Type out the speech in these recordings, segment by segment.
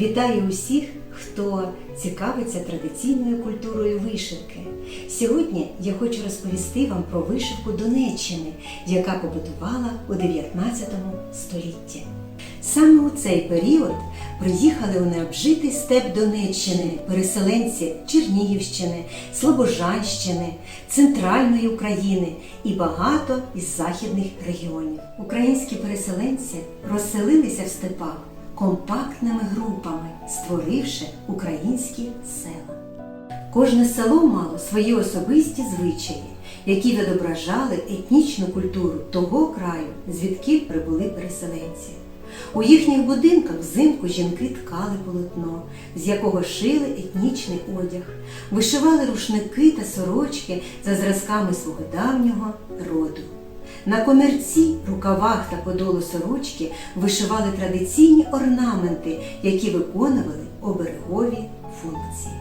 Вітаю усіх, хто цікавиться традиційною культурою вишивки. Сьогодні я хочу розповісти вам про вишивку Донеччини, яка побудувала у 19 столітті. Саме у цей період приїхали у необжитий степ Донеччини переселенці Чернігівщини, Слобожанщини, Центральної України і багато із західних регіонів. Українські переселенці розселилися в степах компактними групами, створивши українські села. Кожне село мало свої особисті звичаї, які відображали етнічну культуру того краю, звідки прибули переселенці. У їхніх будинках взимку жінки ткали полотно, з якого шили етнічний одяг, вишивали рушники та сорочки за зразками свого давнього роду. На комірці, рукавах та подолу сорочки вишивали традиційні орнаменти, які виконували оберегові функції.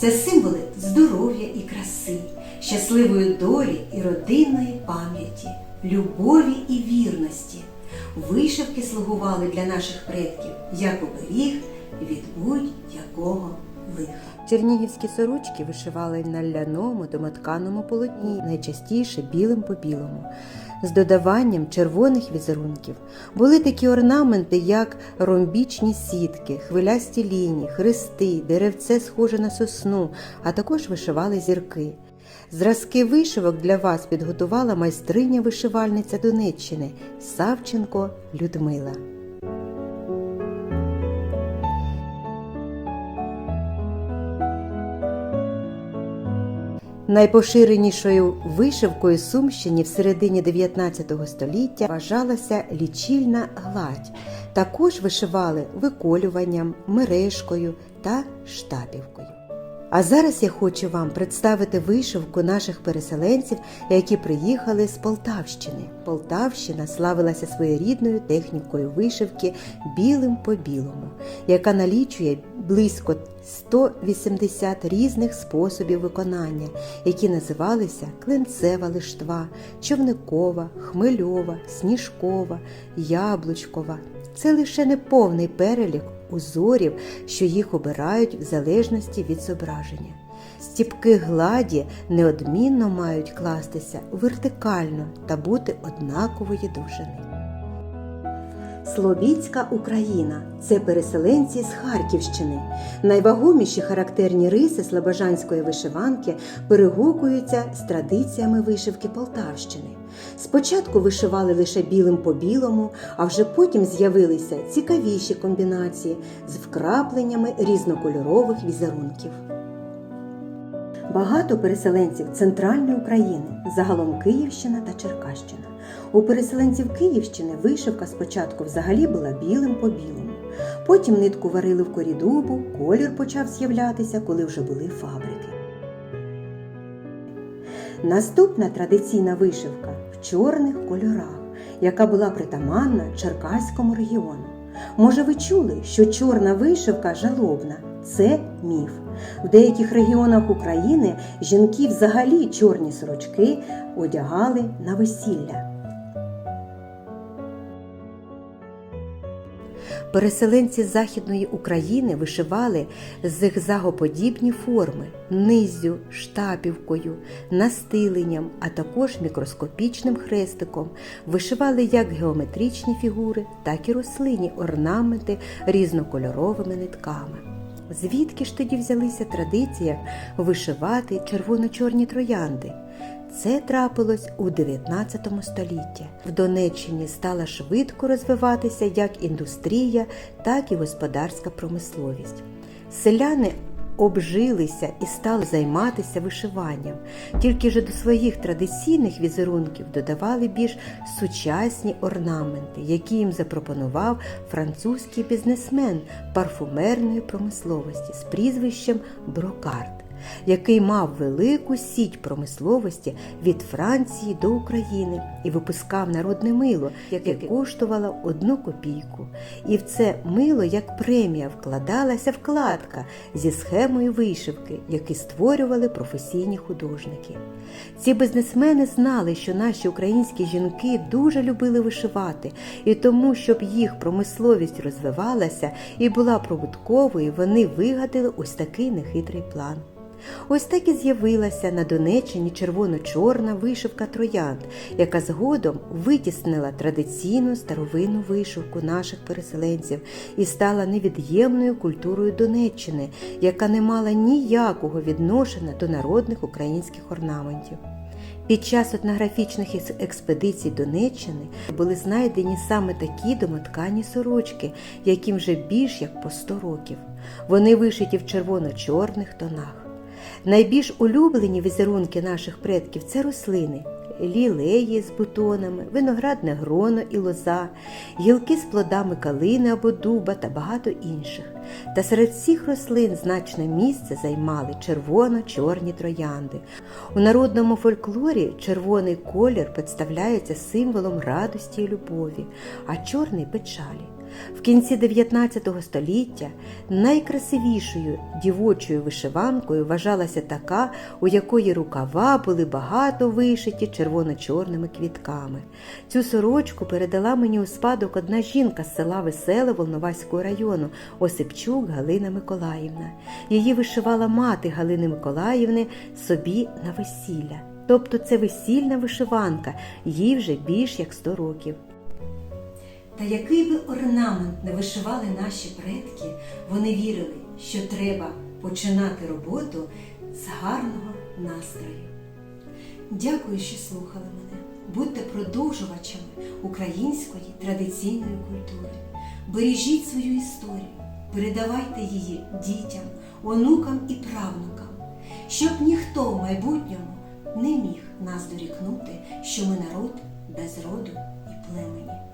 Це символи здоров'я і краси, щасливої долі і родинної пам'яті, любові і вірності. Вишивки слугували для наших предків як оберіг від будь-якого. Чернігівські сорочки вишивали на ляному домотканому полотні, найчастіше білим по білому, з додаванням червоних візерунків. Були такі орнаменти, як ромбічні сітки, хвилясті лінії, хрести, деревце схоже на сосну, а також вишивали зірки. Зразки вишивок для вас підготувала майстриня вишивальниця Донеччини Савченко Людмила. Найпоширенішою вишивкою Сумщині в середині 19 століття вважалася лічильна гладь. Також вишивали виколюванням, мережкою та штапівкою. А зараз я хочу вам представити вишивку наших переселенців, які приїхали з Полтавщини. Полтавщина славилася своєрідною технікою вишивки білим по білому, яка налічує близько 180 різних способів виконання, які називалися клинцева лиштва, човникова, хмельова, сніжкова, яблучкова. Це лише неповний перелік узорів, що їх обирають в залежності від зображення. Стіпки гладі неодмінно мають кластися вертикально та бути однакової довжини. Слобідська Україна це переселенці з Харківщини. Найвагоміші характерні риси слобожанської вишиванки перегукуються з традиціями вишивки Полтавщини. Спочатку вишивали лише білим по білому, а вже потім з'явилися цікавіші комбінації з вкрапленнями різнокольорових візерунків. Багато переселенців центральної України, загалом Київщина та Черкащина. У переселенців Київщини вишивка спочатку взагалі була білим по білому. Потім нитку варили в корі дубу, колір почав з'являтися, коли вже були фабрики. Наступна традиційна вишивка в чорних кольорах, яка була притаманна Черкаському регіону. Може, ви чули, що чорна вишивка жалобна це міф. В деяких регіонах України жінки взагалі чорні сорочки одягали на весілля. Переселенці Західної України вишивали зигзагоподібні форми низю, штапівкою, настиленням, а також мікроскопічним хрестиком. Вишивали як геометричні фігури, так і рослинні орнаменти різнокольоровими нитками. Звідки ж тоді взялися традиція вишивати червоно-чорні троянди? Це трапилось у 19 столітті. В Донеччині стала швидко розвиватися як індустрія, так і господарська промисловість. Селяни обжилися і стали займатися вишиванням, тільки же до своїх традиційних візерунків додавали більш сучасні орнаменти, які їм запропонував французький бізнесмен парфумерної промисловості з прізвищем Брокарт. Який мав велику сіть промисловості від Франції до України і випускав народне мило, яке коштувало одну копійку. І в це мило як премія вкладалася вкладка зі схемою вишивки, які створювали професійні художники. Ці бізнесмени знали, що наші українські жінки дуже любили вишивати, і тому, щоб їх промисловість розвивалася і була прибутковою, вони вигадали ось такий нехитрий план. Ось так і з'явилася на Донеччині червоно-чорна вишивка троянд, яка згодом витіснила традиційну старовинну вишивку наших переселенців і стала невід'ємною культурою Донеччини, яка не мала ніякого відношення до народних українських орнаментів. Під час етнографічних експедицій Донеччини були знайдені саме такі домоткані сорочки, яким вже більш як по 100 років. Вони вишиті в червоно-чорних тонах. Найбільш улюблені візерунки наших предків це рослини. Лілеї з бутонами, виноградне гроно і лоза, гілки з плодами калини або дуба та багато інших. Та серед всіх рослин значне місце займали червоно-чорні троянди. У народному фольклорі червоний колір представляється символом радості і любові, а чорний печалі. В кінці 19 століття найкрасивішою дівочою вишиванкою вважалася така, у якої рукава були багато вишиті червоно-чорними квітками. Цю сорочку передала мені у спадок одна жінка з села Веселе Волноваського району Осипчук Галина Миколаївна. Її вишивала мати Галини Миколаївни собі на весілля. Тобто це весільна вишиванка, їй вже більш як 100 років. Та який би орнамент не вишивали наші предки, вони вірили, що треба починати роботу з гарного настрою. Дякую, що слухали мене. Будьте продовжувачами української традиційної культури. Бережіть свою історію, передавайте її дітям, онукам і правнукам, щоб ніхто в майбутньому не міг нас дорікнути, що ми народ без роду і племені.